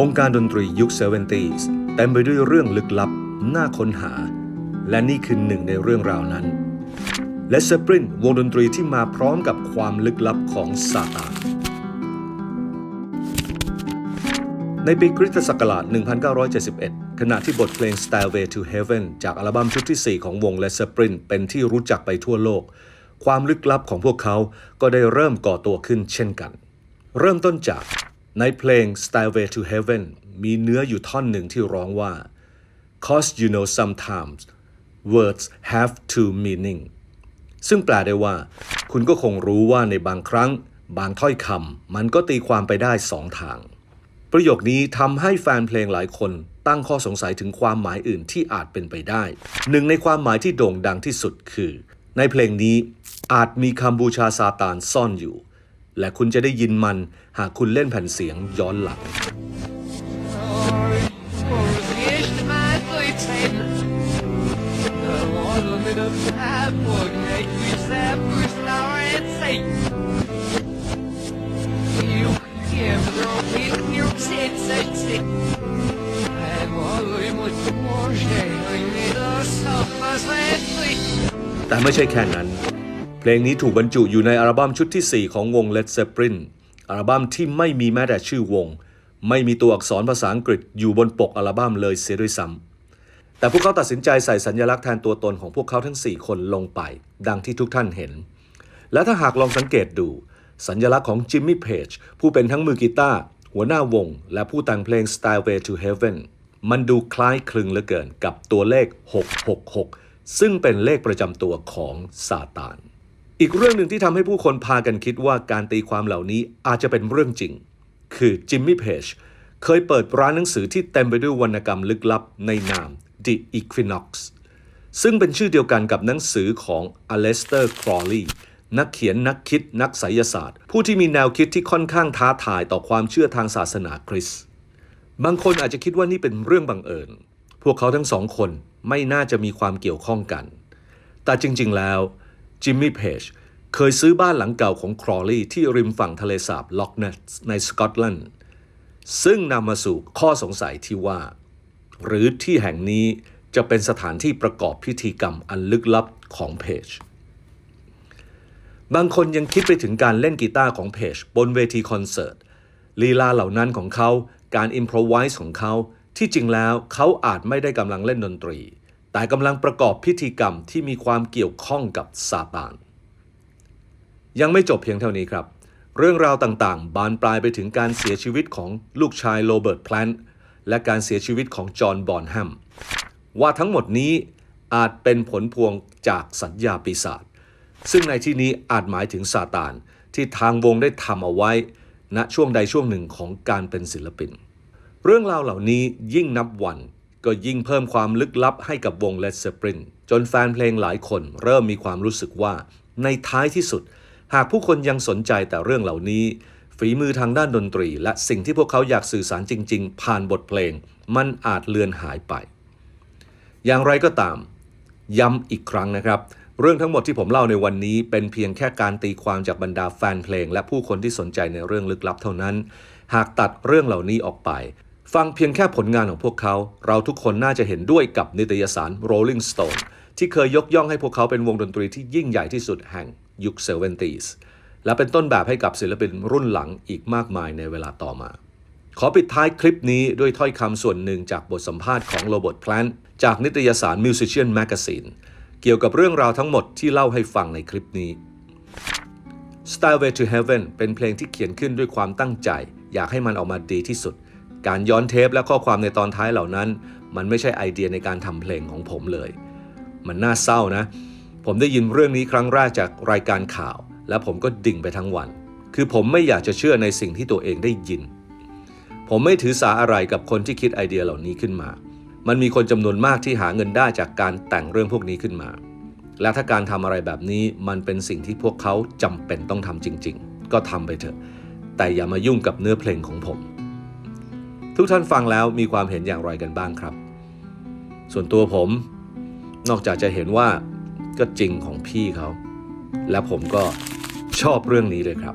วงการดนตรียุค 70s เต็มไปด้วยเรื่องลึกลับ น่าค้นหา และนี่คือหนึ่งในเรื่องราวนั้น และเซปรินวงดนตรีที่มาพร้อมกับความลึกลับของซาตานในปีคริสตศักราช 1971 ขณะที่บทเพลง Stairway to Heaven จากอัลบั้มชุดที่ 4 ของวง Led Zeppelin เป็นที่รู้จักไปทั่วโลก ความลึกลับของพวกเขาก็ได้เริ่มก่อตัวขึ้นเช่นกัน เริ่มต้นจาก ในเพลง Stairway to Heaven มีเนื้ออยู่ท่อนหนึ่งที่ร้องว่า cause you know sometimes words have two meaning ซึ่งแปลได้ว่า คุณก็คงรู้ว่าในบางครั้ง บางถ้อยคำมันก็ตีความไปได้สองทาง ประโยคนี้ทำให้แฟนเพลงหลายคนตั้งข้อสงสัยถึงความหมายอื่นที่อาจเป็นไปได้ หนึ่งในความหมายที่โด่งดังที่สุดคือ ในเพลงนี้อาจมีคำบูชาซาตานซ่อนอยู่ และคุณจะได้ยินมันหากคุณเล่นแผ่นเสียงย้อนหลัง แต่ไม่ใช่แค่นั้น ลงนี้ถูกบรรจุอยู่ในอัลบั้มชุดที่ 4 ของวง Led Zeppelin อัลบั้มที่ไม่มีแม้แต่ชื่อวง ไม่มีตัวอักษรภาษาอังกฤษอยู่บนปกอัลบั้มเลยเสียด้วยซ้ำแต่พวกเขาตัดสินใจใส่สัญลักษณ์แทนตัวตนของพวกเขาทั้ง 4 คนลงไป ดังที่ทุกท่านเห็น และถ้าหากลองสังเกตดู สัญลักษณ์ของจิมมี่เพจผู้เป็นทั้งมือกีตาร์หัวหน้าวง และผู้แต่งเพลง Stairway to Heaven มันดูคล้ายคลึงเหลือเกินกับตัวเลข 666 ซึ่งเป็นเลขประจำตัวของซาตาน อีกเรื่องหนึ่งที่ทำให้ผู้คนพากันคิดว่าการตีความเหล่านี้อาจจะเป็นเรื่องจริง คือจิมมี่เพจเคยเปิดร้านหนังสือที่เต็มไปด้วยวรรณกรรมลึกลับในนาม The Equinox ซึ่งเป็นชื่อเดียวกันกับหนังสือของอเลสเตอร์ครอลีนักเขียนนักคิดนักไสยศาสตร์ ผู้ที่มีแนวคิดที่ค่อนข้างท้าทายต่อความเชื่อทางศาสนาคริสต์บางคนอาจจะคิดว่านี่เป็นเรื่องบังเอิญ พวกเขาทั้งสองคนไม่น่าจะมีความเกี่ยวข้องกัน แต่จริง ๆ แล้ว จิมมี่เพจเคยซื้อบ้านหลังเก่าของครอลี่ที่ริมฝั่งทะเลสาบล็อกเนสในสกอตแลนด์ซึ่งนำมาสู่ข้อสงสัยที่ว่า หรือที่แห่งนี้จะเป็นสถานที่ประกอบพิธีกรรมอันลึกลับของเพจบางคนยังคิดไปถึงการเล่นกีตาร์ของเพจบนเวทีคอนเสิร์ตลีลาเหล่านั้นของเขา การอิมพรไวส์ของเขา ที่จริงแล้วเขาอาจไม่ได้กำลังเล่นดนตรี แต่กำลังประกอบพิธีกรรมที่มีความเกี่ยวข้องกับซาตาน ยังไม่จบเพียงเท่านี้ครับ เรื่องราวต่างๆ บานปลายไปถึงการเสียชีวิตของลูกชายโรเบิร์ตแพลนต์และการเสียชีวิตของจอห์นบอนแฮมว่าทั้งหมดนี้อาจเป็นผลพวงจากสัญญาปีศาจซึ่งในที่นี้อาจหมายถึงซาตานที่ทางวงได้ทำเอาไว้ณช่วงใดช่วงหนึ่งของการเป็นศิลปิน เรื่องราวเหล่านี้ยิ่งนับวัน ก็ยิ่งเพิ่มความลึกลับให้กับวง Led Zeppelin จนแฟนเพลงหลายคนเริ่มมีความรู้สึกว่า ในท้ายที่สุด หากผู้คนยังสนใจแต่เรื่องเหล่านี้ ฝีมือทางด้านดนตรี และสิ่งที่พวกเขาอยากสื่อสารจริง ๆ ผ่านบทเพลง มันอาจเลือนหายไป อย่างไรก็ตาม ย้ำอีกครั้งนะครับ เรื่องทั้งหมดที่ผมเล่าในวันนี้ เป็นเพียงแค่การตีความจากบรรดาแฟนเพลง และผู้คนที่สนใจในเรื่องลึกลับเท่านั้น หากตัดเรื่องเหล่านี้ออกไป ฟังเพียงแค่ผลงานของพวกเขา เราทุกคนน่าจะเห็นด้วยกับนิตยสาร Rolling Stone ที่เคยยกย่องให้พวกเขาเป็นวงดนตรีที่ยิ่งใหญ่ที่สุดแห่งยุค 70s และเป็นต้นแบบให้กับศิลปินรุ่นหลังอีกมากมายในเวลาต่อมา ขอปิดท้ายคลิปนี้ด้วยถ้อยคำส่วนหนึ่งจากบทสัมภาษณ์ของโรเบิร์ตแพลนต์จากนิตยสาร Musician Magazine เกี่ยวกับเรื่องราวทั้งหมดที่เล่าให้ฟังในคลิปนี้ Stairway to Heaven เป็นเพลงที่เขียนขึ้นด้วยความตั้งใจ อยากให้มันออกมาดีที่สุด การย้อนเทปและข้อความในตอนท้ายเหล่านั้น มันไม่ใช่ไอเดียในการทำเพลงของผมเลย มันน่าเศร้านะ ผมได้ยินเรื่องนี้ครั้งแรกจากรายการข่าว และผมก็ดิ่งไปทั้งวัน คือผมไม่อยากจะเชื่อในสิ่งที่ตัวเองได้ยิน ผมไม่ถือสาอะไรกับคนที่คิดไอเดียเหล่านี้ขึ้นมา มันมีคนจำนวนมากที่หาเงินได้จากการแต่งเรื่องพวกนี้ขึ้นมา และถ้าการทำอะไรแบบนี้มันเป็นสิ่งที่พวกเขาจำเป็นต้องทำจริง ๆ ก็ทำไปเถอะ แต่อย่ามายุ่งกับเนื้อเพลงของผม ทุกท่านฟังแล้วมีความเห็นอย่างไรกันบ้างครับ ส่วนตัวผม นอกจากจะเห็นว่าก็จริงของพี่เขา และผมก็ชอบเรื่องนี้เลยครับ